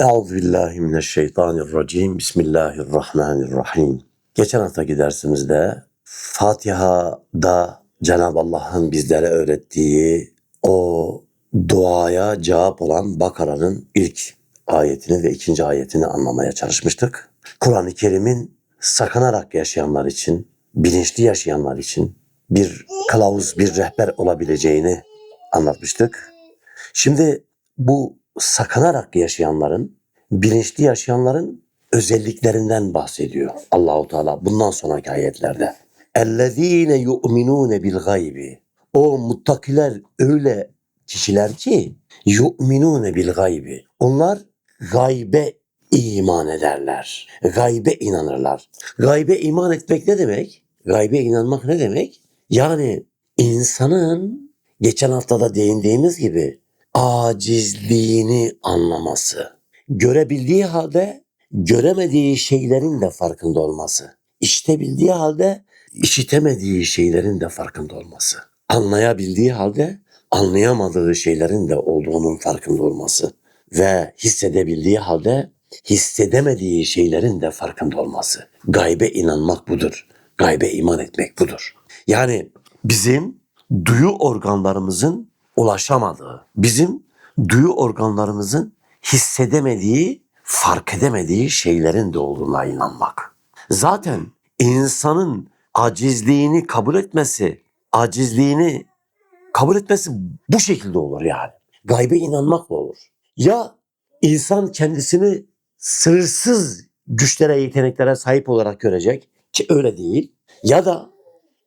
Euzu billahi mineşşeytanirracim. Bismillahirrahmanirrahim. Geçen haftaki dersimizde Fatiha'da Cenab-ı Allah'ın bizlere öğrettiği o duaya cevap olan Bakara'nın ilk ayetini ve ikinci ayetini anlamaya çalışmıştık. Kur'an-ı Kerim'in sakınarak yaşayanlar için, bilinçli yaşayanlar için bir kılavuz, bir rehber olabileceğini anlatmıştık. Şimdi bu sakınarak yaşayanların, bilinçli yaşayanların özelliklerinden bahsediyor Allahu Teala bundan sonraki ayetlerde. Ellezine yu'minune bil gaybi. O muttakiler öyle kişiler ki yu'minune bil gaybi. Onlar gaybe iman ederler. Gaybe inanırlar. Gaybe iman etmek ne demek? Gaybe inanmak ne demek? Yani insanın geçen haftada değindiğimiz gibi acizliğini anlaması. Görebildiği halde göremediği şeylerin de farkında olması. İşitebildiği halde işitemediği şeylerin de farkında olması. Anlayabildiği halde anlayamadığı şeylerin de olduğunun farkında olması. Ve hissedebildiği halde hissedemediği şeylerin de farkında olması. Gaybe inanmak budur. Gaybe iman etmek budur. Yani bizim duyu organlarımızın ulaşamadığı, bizim duyu organlarımızın hissedemediği, fark edemediği şeylerin de olduğuna inanmak. Zaten insanın acizliğini kabul etmesi, acizliğini kabul etmesi bu şekilde olur yani. Gaybe inanmakla olur. Ya insan kendisini sınırsız güçlere, yeteneklere sahip olarak görecek ki öyle değil. Ya da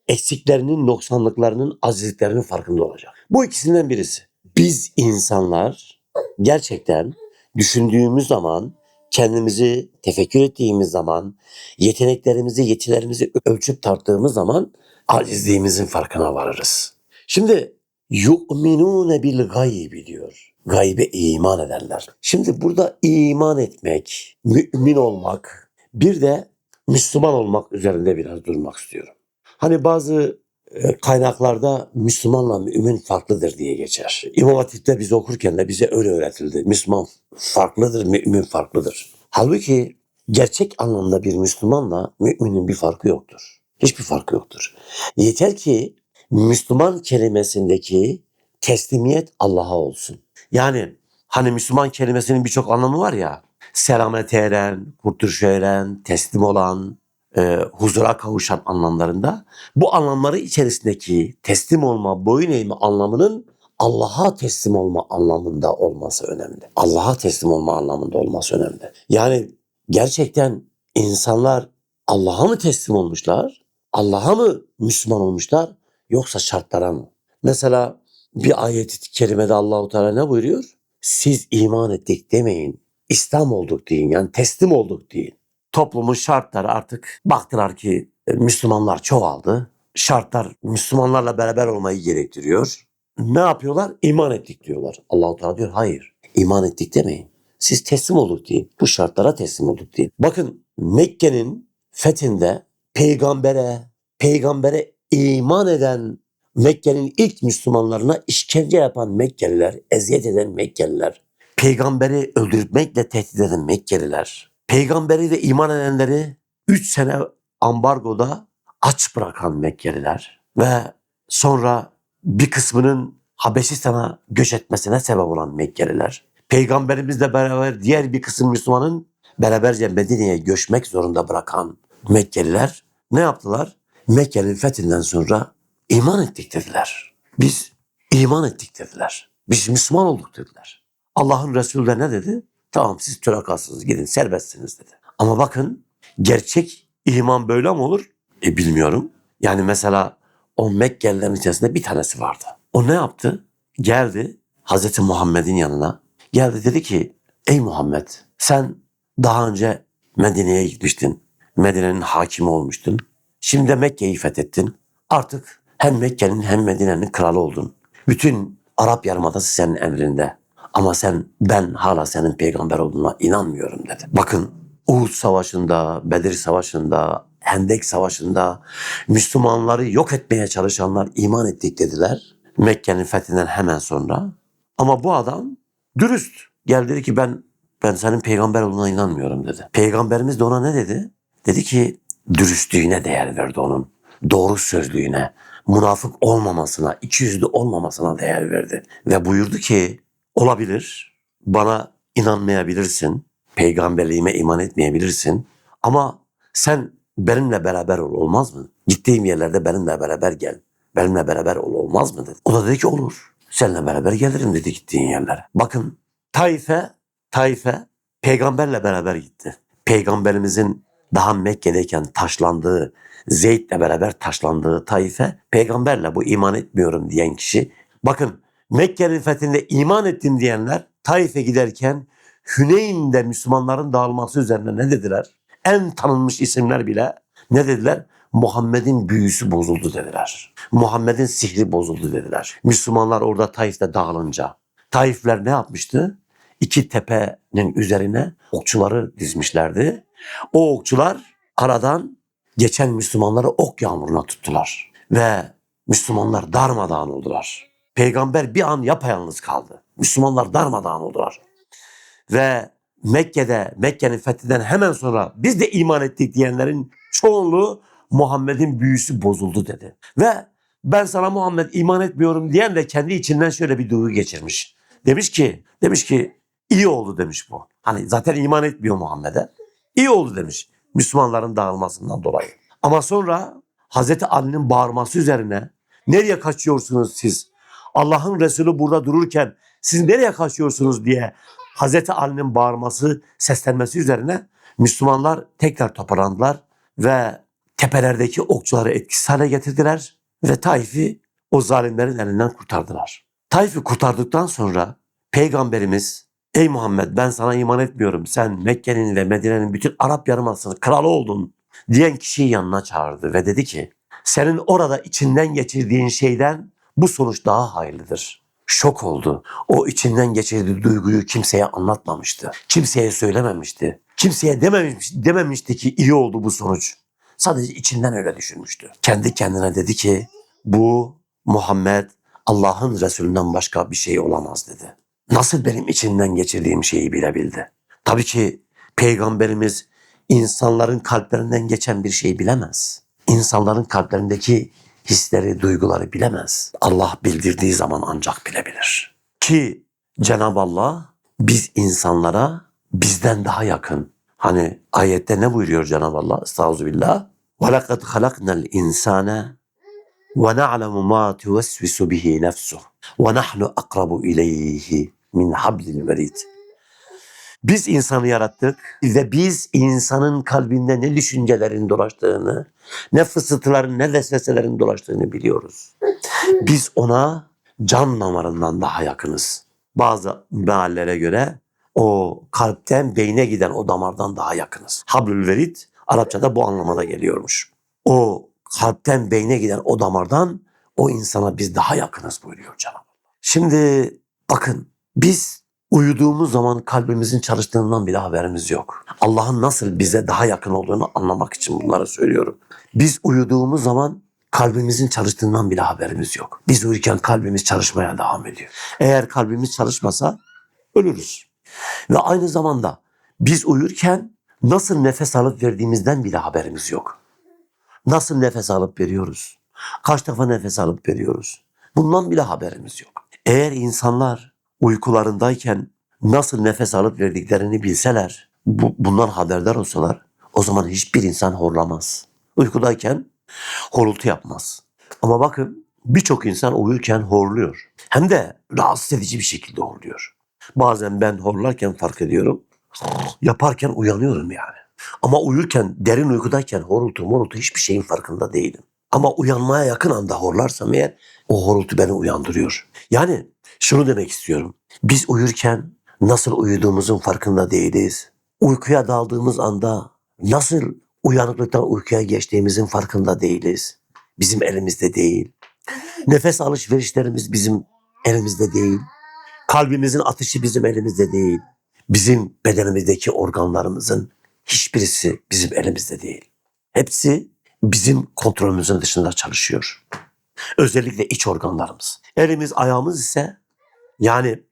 eksiklerinin, noksanlıklarının, azizliklerinin farkında olacak. Bu ikisinden birisi. Biz insanlar gerçekten düşündüğümüz zaman, kendimizi tefekkür ettiğimiz zaman, yeteneklerimizi, yetilerimizi ölçüp tarttığımız zaman acizliğimizin farkına varırız. Şimdi yu'minune bil gaybi diyor. Gaybe iman ederler. Şimdi burada iman etmek, mümin olmak, bir de Müslüman olmak üzerinde biraz durmak istiyorum. Hani bazı e, kaynaklarda Müslümanla mümin farklıdır diye geçer. İmam Hatip'te biz okurken de bize öyle öğretildi. Müslüman farklıdır, mümin farklıdır. Halbuki gerçek anlamda bir Müslümanla müminin bir farkı yoktur. Hiçbir farkı yoktur. Yeter ki Müslüman kelimesindeki teslimiyet Allah'a olsun. Yani hani Müslüman kelimesinin birçok anlamı var ya. Selamete eren, kurtuluşa eren, teslim olan, e, huzura kavuşan anlamlarında bu anlamları içerisindeki teslim olma, boyun eğme anlamının Allah'a teslim olma anlamında olması önemli. Allah'a teslim olma anlamında olması önemli. Yani gerçekten insanlar Allah'a mı teslim olmuşlar? Allah'a mı Müslüman olmuşlar? Yoksa şartlara mı? Mesela bir ayet-i kerimede Allahu Teala ne buyuruyor? Siz iman ettik demeyin. İslam olduk deyin. Yani teslim olduk deyin toplumun şartları artık baktılar ki e, Müslümanlar çoğaldı. Şartlar Müslümanlarla beraber olmayı gerektiriyor. Ne yapıyorlar? İman ettik diyorlar. Allahu Teala diyor hayır. İman ettik demeyin. Siz teslim olduk deyin. Bu şartlara teslim olduk deyin. Bakın Mekke'nin fethinde peygambere, peygambere iman eden Mekke'nin ilk Müslümanlarına işkence yapan Mekkeliler, eziyet eden Mekkeliler, peygamberi öldürmekle tehdit eden Mekkeliler, peygamberi ve iman edenleri 3 sene ambargoda aç bırakan Mekkeliler ve sonra bir kısmının Habeşistan'a göç etmesine sebep olan Mekkeliler. Peygamberimizle beraber diğer bir kısım Müslümanın beraberce Medine'ye göçmek zorunda bırakan Mekkeliler ne yaptılar? Mekke'nin fethinden sonra iman ettik dediler. Biz iman ettik dediler. Biz Müslüman olduk dediler. Allah'ın Resulü de ne dedi? Tamam siz tülakatsınız gidin serbestsiniz dedi. Ama bakın gerçek iman böyle mi olur? E bilmiyorum. Yani mesela o Mekkelilerin içerisinde bir tanesi vardı. O ne yaptı? Geldi Hazreti Muhammed'in yanına. Geldi dedi ki ey Muhammed sen daha önce Medine'ye gitmiştin. Medine'nin hakimi olmuştun. Şimdi de Mekke'yi fethettin. Artık hem Mekke'nin hem Medine'nin kralı oldun. Bütün Arap Yarımadası senin emrinde. Ama sen ben hala senin peygamber olduğuna inanmıyorum dedi. Bakın Uhud Savaşı'nda, Bedir Savaşı'nda, Hendek Savaşı'nda Müslümanları yok etmeye çalışanlar iman ettik dediler. Mekke'nin fethinden hemen sonra. Ama bu adam dürüst. Geldi dedi ki ben ben senin peygamber olduğuna inanmıyorum dedi. Peygamberimiz de ona ne dedi? Dedi ki dürüstlüğüne değer verdi onun. Doğru sözlüğüne, münafık olmamasına, ikiyüzlü olmamasına değer verdi. Ve buyurdu ki olabilir bana inanmayabilirsin, peygamberliğime iman etmeyebilirsin ama sen benimle beraber ol olmaz mı? Gittiğim yerlerde benimle beraber gel. Benimle beraber ol olmaz mı dedi. O da dedi ki olur. Seninle beraber gelirim dedi gittiğin yerlere. Bakın Taif'e, Taif'e peygamberle beraber gitti. Peygamberimizin daha Mekke'deyken taşlandığı, Zeyd'le beraber taşlandığı Taif'e peygamberle bu iman etmiyorum diyen kişi. Bakın Mekke'nin fethinde iman ettim diyenler Taif'e giderken Hüneyn'de Müslümanların dağılması üzerine ne dediler? En tanınmış isimler bile ne dediler? Muhammed'in büyüsü bozuldu dediler. Muhammed'in sihri bozuldu dediler. Müslümanlar orada Taif'te dağılınca Taifler ne yapmıştı? İki tepenin üzerine okçuları dizmişlerdi. O okçular aradan geçen Müslümanları ok yağmuruna tuttular. Ve Müslümanlar darmadağın oldular. Peygamber bir an yapayalnız kaldı. Müslümanlar darmadağın oldular. Ve Mekke'de, Mekke'nin fethinden hemen sonra biz de iman ettik diyenlerin çoğunluğu Muhammed'in büyüsü bozuldu dedi. Ve ben sana Muhammed iman etmiyorum diyen de kendi içinden şöyle bir duygu geçirmiş. Demiş ki, demiş ki iyi oldu demiş bu. Hani zaten iman etmiyor Muhammed'e. İyi oldu demiş Müslümanların dağılmasından dolayı. Ama sonra Hazreti Ali'nin bağırması üzerine nereye kaçıyorsunuz siz? Allah'ın Resulü burada dururken siz nereye kaçıyorsunuz diye Hazreti Ali'nin bağırması, seslenmesi üzerine Müslümanlar tekrar toparlandılar ve tepelerdeki okçuları etkisiz hale getirdiler ve Taif'i o zalimlerin elinden kurtardılar. Taif'i kurtardıktan sonra Peygamberimiz Ey Muhammed ben sana iman etmiyorum. Sen Mekke'nin ve Medine'nin bütün Arap Yarımadası'nın kralı oldun diyen kişiyi yanına çağırdı ve dedi ki senin orada içinden geçirdiğin şeyden bu sonuç daha hayırlıdır. Şok oldu. O içinden geçirdiği duyguyu kimseye anlatmamıştı. Kimseye söylememişti. Kimseye dememiş, dememişti ki iyi oldu bu sonuç. Sadece içinden öyle düşünmüştü. Kendi kendine dedi ki bu Muhammed Allah'ın Resulünden başka bir şey olamaz dedi. Nasıl benim içinden geçirdiğim şeyi bilebildi. Tabii ki Peygamberimiz insanların kalplerinden geçen bir şey bilemez. İnsanların kalplerindeki hisleri, duyguları bilemez. Allah bildirdiği zaman ancak bilebilir. Ki Cenab-ı Allah biz insanlara bizden daha yakın. Hani ayette ne buyuruyor Cenab-ı Allah? Estağfirullah. وَلَقَدْ خَلَقْنَا الْاِنْسَانَ وَنَعْلَمُ مَا تُوَسْوِسُ بِهِ نَفْسُهُ وَنَحْنُ أَقْرَبُ إِلَيْهِ min hablil verid. biz insanı yarattık ve biz insanın kalbinde ne düşüncelerin dolaştığını, ne fısıltıların, ne vesveselerin dolaştığını biliyoruz. Biz ona can damarından daha yakınız. Bazı meallere göre o kalpten beyne giden o damardan daha yakınız. Hablül verid Arapçada bu anlamada geliyormuş. O kalpten beyne giden o damardan o insana biz daha yakınız buyuruyor Cenab-ı Allah. Şimdi bakın biz uyuduğumuz zaman kalbimizin çalıştığından bile haberimiz yok. Allah'ın nasıl bize daha yakın olduğunu anlamak için bunları söylüyorum. Biz uyuduğumuz zaman kalbimizin çalıştığından bile haberimiz yok. Biz uyurken kalbimiz çalışmaya devam ediyor. Eğer kalbimiz çalışmasa ölürüz. Ve aynı zamanda biz uyurken nasıl nefes alıp verdiğimizden bile haberimiz yok. Nasıl nefes alıp veriyoruz? Kaç defa nefes alıp veriyoruz? Bundan bile haberimiz yok. Eğer insanlar uykularındayken nasıl nefes alıp verdiklerini bilseler, bu, bundan haberdar olsalar o zaman hiçbir insan horlamaz. Uykudayken horultu yapmaz. Ama bakın birçok insan uyurken horluyor. Hem de rahatsız edici bir şekilde horluyor. Bazen ben horlarken fark ediyorum. Yaparken uyanıyorum yani. Ama uyurken, derin uykudayken horultu morultu hiçbir şeyin farkında değilim. Ama uyanmaya yakın anda horlarsam eğer o horultu beni uyandırıyor. Yani şunu demek istiyorum. Biz uyurken nasıl uyuduğumuzun farkında değiliz. Uykuya daldığımız anda nasıl uyanıklıktan uykuya geçtiğimizin farkında değiliz. Bizim elimizde değil. Nefes alışverişlerimiz bizim elimizde değil. Kalbimizin atışı bizim elimizde değil. Bizim bedenimizdeki organlarımızın hiçbirisi bizim elimizde değil. Hepsi bizim kontrolümüzün dışında çalışıyor. Özellikle iç organlarımız. Elimiz ayağımız ise yani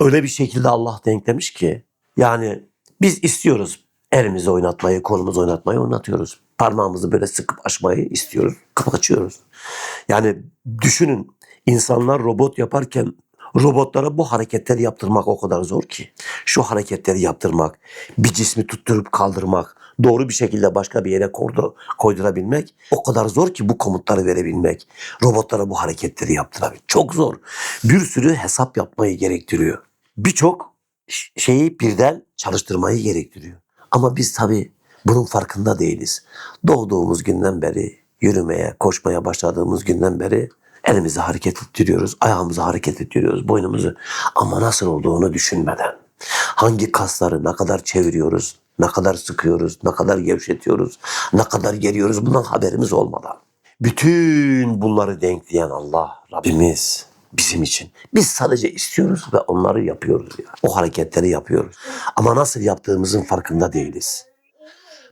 öyle bir şekilde Allah denklemiş ki Yani biz istiyoruz elimizi oynatmayı, kolumuzu oynatmayı oynatıyoruz. Parmağımızı böyle sıkıp açmayı istiyoruz. Kapatıyoruz. Yani düşünün insanlar robot yaparken robotlara bu hareketleri yaptırmak o kadar zor ki. Şu hareketleri yaptırmak, bir cismi tutturup kaldırmak, doğru bir şekilde başka bir yere koydu, koydurabilmek o kadar zor ki bu komutları verebilmek. Robotlara bu hareketleri yaptırabilmek. Çok zor. Bir sürü hesap yapmayı gerektiriyor. Birçok şeyi birden çalıştırmayı gerektiriyor. Ama biz tabii bunun farkında değiliz. Doğduğumuz günden beri yürümeye, koşmaya başladığımız günden beri elimizi hareket ettiriyoruz, ayağımızı hareket ettiriyoruz, boynumuzu ama nasıl olduğunu düşünmeden. Hangi kasları ne kadar çeviriyoruz, ne kadar sıkıyoruz, ne kadar gevşetiyoruz, ne kadar geriyoruz bundan haberimiz olmadan. Bütün bunları denkleyen Allah, Rabbimiz bizim için. Biz sadece istiyoruz ve onları yapıyoruz. Yani. O hareketleri yapıyoruz. Ama nasıl yaptığımızın farkında değiliz.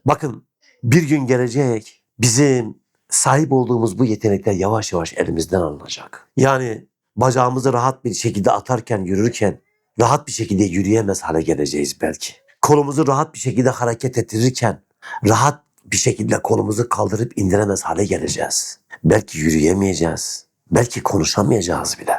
Bakın bir gün gelecek bizim sahip olduğumuz bu yetenekler yavaş yavaş elimizden alınacak. Yani bacağımızı rahat bir şekilde atarken, yürürken rahat bir şekilde yürüyemez hale geleceğiz belki. Kolumuzu rahat bir şekilde hareket ettirirken rahat bir şekilde kolumuzu kaldırıp indiremez hale geleceğiz. Belki yürüyemeyeceğiz. Belki konuşamayacağız bile.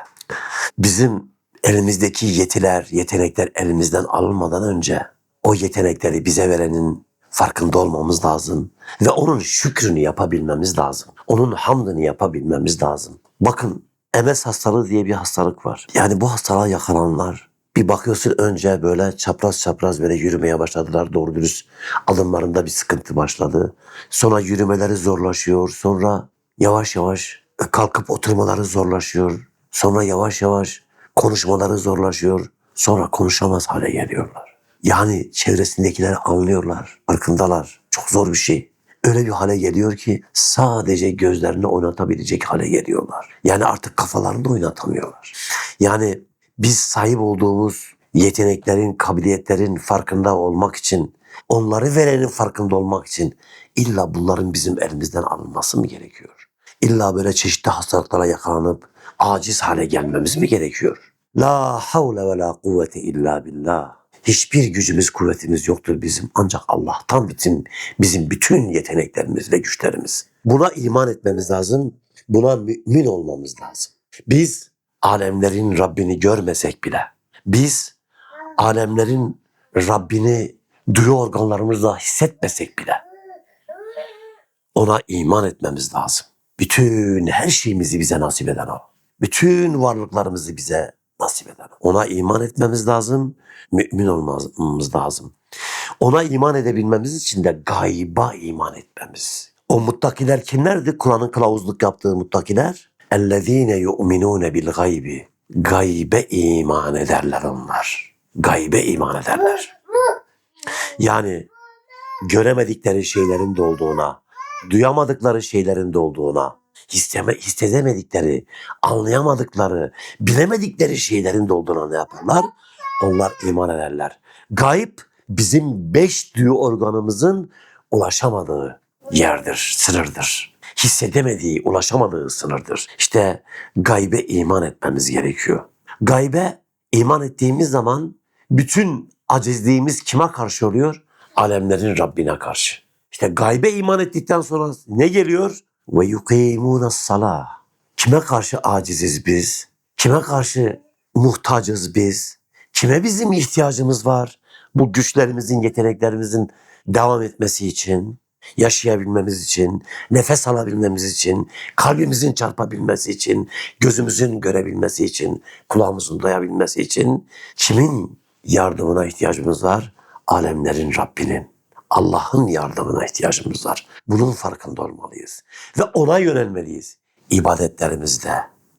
Bizim elimizdeki yetiler, yetenekler elimizden alınmadan önce o yetenekleri bize verenin farkında olmamız lazım ve onun şükrünü yapabilmemiz lazım. Onun hamdını yapabilmemiz lazım. Bakın MS hastalığı diye bir hastalık var. Yani bu hastalığa yakalananlar bir bakıyorsun önce böyle çapraz çapraz böyle yürümeye başladılar. Doğru dürüst adımlarında bir sıkıntı başladı. Sonra yürümeleri zorlaşıyor. Sonra yavaş yavaş kalkıp oturmaları zorlaşıyor. Sonra yavaş yavaş konuşmaları zorlaşıyor. Sonra konuşamaz hale geliyorlar. Yani çevresindekiler anlıyorlar, farkındalar. Çok zor bir şey. Öyle bir hale geliyor ki sadece gözlerini oynatabilecek hale geliyorlar. Yani artık kafalarını da oynatamıyorlar. Yani biz sahip olduğumuz yeteneklerin, kabiliyetlerin farkında olmak için, onları verenin farkında olmak için illa bunların bizim elimizden alınması mı gerekiyor? İlla böyle çeşitli hastalıklara yakalanıp aciz hale gelmemiz mi gerekiyor? La havle ve la kuvvete illa billah. Hiçbir gücümüz, kuvvetimiz yoktur bizim. Ancak Allah'tan bizim, bizim bütün yeteneklerimiz ve güçlerimiz. Buna iman etmemiz lazım. Buna mümin olmamız lazım. Biz alemlerin Rabbini görmesek bile, biz alemlerin Rabbini duyu organlarımızla hissetmesek bile ona iman etmemiz lazım. Bütün her şeyimizi bize nasip eden o. Bütün varlıklarımızı bize nasip eden o. Ona iman etmemiz lazım, mümin olmamız lazım. Ona iman edebilmemiz için de gayba iman etmemiz. O muttakiler kimlerdi? Kur'an'ın kılavuzluk yaptığı muttakiler. اَلَّذ۪ينَ يُؤْمِنُونَ بِالْغَيْبِ Gaybe iman ederler onlar. Gaybe iman ederler. Yani göremedikleri şeylerin de olduğuna, duyamadıkları şeylerin de olduğuna, hisseme, hissedemedikleri, anlayamadıkları, bilemedikleri şeylerin de yaparlar? Onlar iman ederler. Gayb bizim beş duyu organımızın ulaşamadığı yerdir, sınırdır. Hissedemediği, ulaşamadığı sınırdır. İşte gaybe iman etmemiz gerekiyor. Gaybe iman ettiğimiz zaman bütün acizliğimiz kime karşı oluyor? Alemlerin Rabbine karşı. İşte gaybe iman ettikten sonra ne geliyor? Ve yukimuna salah. Kime karşı aciziz biz? Kime karşı muhtacız biz? Kime bizim ihtiyacımız var? Bu güçlerimizin, yeteneklerimizin devam etmesi için, yaşayabilmemiz için, nefes alabilmemiz için, kalbimizin çarpabilmesi için, gözümüzün görebilmesi için, kulağımızın duyabilmesi için kimin yardımına ihtiyacımız var? Alemlerin Rabbinin. Allah'ın yardımına ihtiyacımız var. Bunun farkında olmalıyız. Ve ona yönelmeliyiz. İbadetlerimizde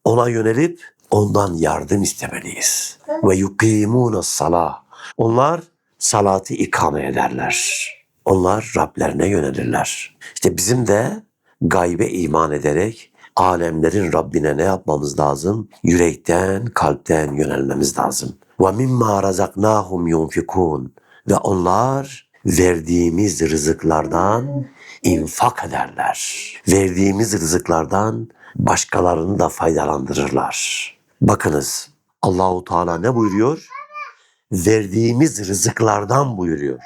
ona yönelip ondan yardım istemeliyiz. Ve yukimuna salah. Onlar salatı ikame ederler. Onlar Rablerine yönelirler. İşte bizim de gaybe iman ederek alemlerin Rabbine ne yapmamız lazım? Yürekten, kalpten yönelmemiz lazım. Ve mimma razaknahum yunfikun. Ve onlar verdiğimiz rızıklardan infak ederler. Verdiğimiz rızıklardan başkalarını da faydalandırırlar. Bakınız Allahu Teala ne buyuruyor? verdiğimiz rızıklardan buyuruyor.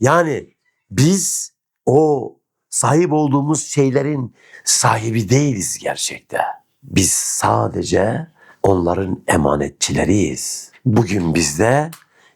Yani biz o sahip olduğumuz şeylerin sahibi değiliz gerçekte. Biz sadece onların emanetçileriyiz. Bugün bizde,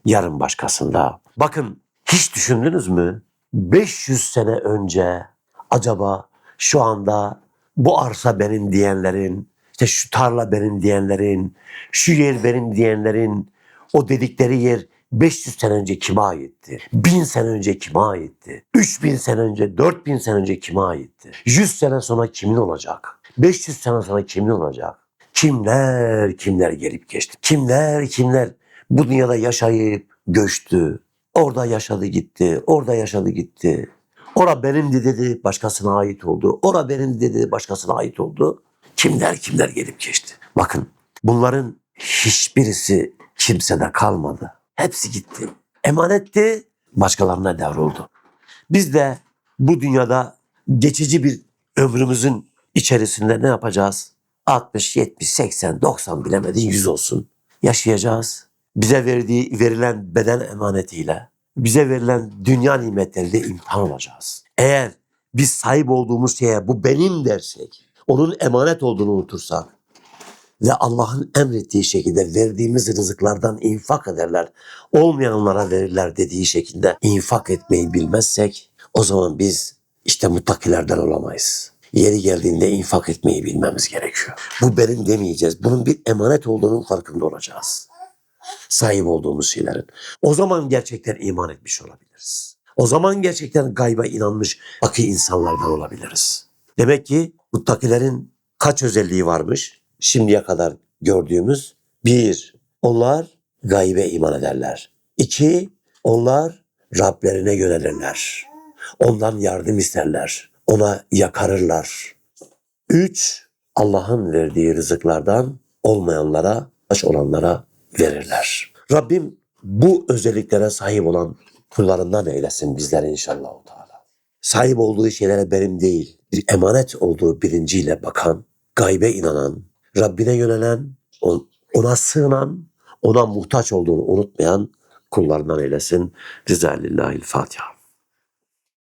yarın başkasında. Bakın hiç düşündünüz mü? 500 sene önce acaba şu anda bu arsa benim diyenlerin, işte şu tarla benim diyenlerin, şu yer benim diyenlerin o dedikleri yer 500 sene önce kime aitti? 1000 sene önce kime aitti? 3000 sene önce, 4000 sene önce kime aitti? 100 sene sonra kimin olacak? 500 sene sonra kimin olacak? Kimler kimler gelip geçti? Kimler kimler bu dünyada yaşayıp göçtü? Orada yaşadı gitti, orada yaşadı gitti. Ora benimdi dedi, başkasına ait oldu. Ora benimdi dedi, başkasına ait oldu. Kimler kimler gelip geçti. Bakın bunların hiçbirisi kimsede kalmadı. Hepsi gitti. Emanetti, başkalarına devroldu. Biz de bu dünyada geçici bir ömrümüzün içerisinde ne yapacağız? 60, 70, 80, 90 bilemedin 100 olsun. Yaşayacağız. Bize verdiği, verilen beden emanetiyle, bize verilen dünya nimetleriyle imtihan olacağız. Eğer biz sahip olduğumuz şeye bu benim dersek, onun emanet olduğunu unutursak ve Allah'ın emrettiği şekilde verdiğimiz rızıklardan infak ederler, olmayanlara verirler dediği şekilde infak etmeyi bilmezsek o zaman biz işte muttakilerden olamayız. Yeri geldiğinde infak etmeyi bilmemiz gerekiyor. Bu benim demeyeceğiz. Bunun bir emanet olduğunun farkında olacağız. Sahip olduğumuz şeylerin. O zaman gerçekten iman etmiş olabiliriz. O zaman gerçekten gayba inanmış akı insanlardan olabiliriz. Demek ki muttakilerin kaç özelliği varmış? Şimdiye kadar gördüğümüz. Bir, onlar gaybe iman ederler. İki, onlar Rablerine yönelirler. Ondan yardım isterler. Ona yakarırlar. Üç, Allah'ın verdiği rızıklardan olmayanlara, aç olanlara verirler. Rabbim bu özelliklere sahip olan kullarından eylesin bizleri inşallah. Sahip olduğu şeylere benim değil, bir emanet olduğu bilinciyle bakan, gaybe inanan, Rabbine yönelen, on- ona sığınan, ona muhtaç olduğunu unutmayan kullarından eylesin. Rizalillahil Fatiha.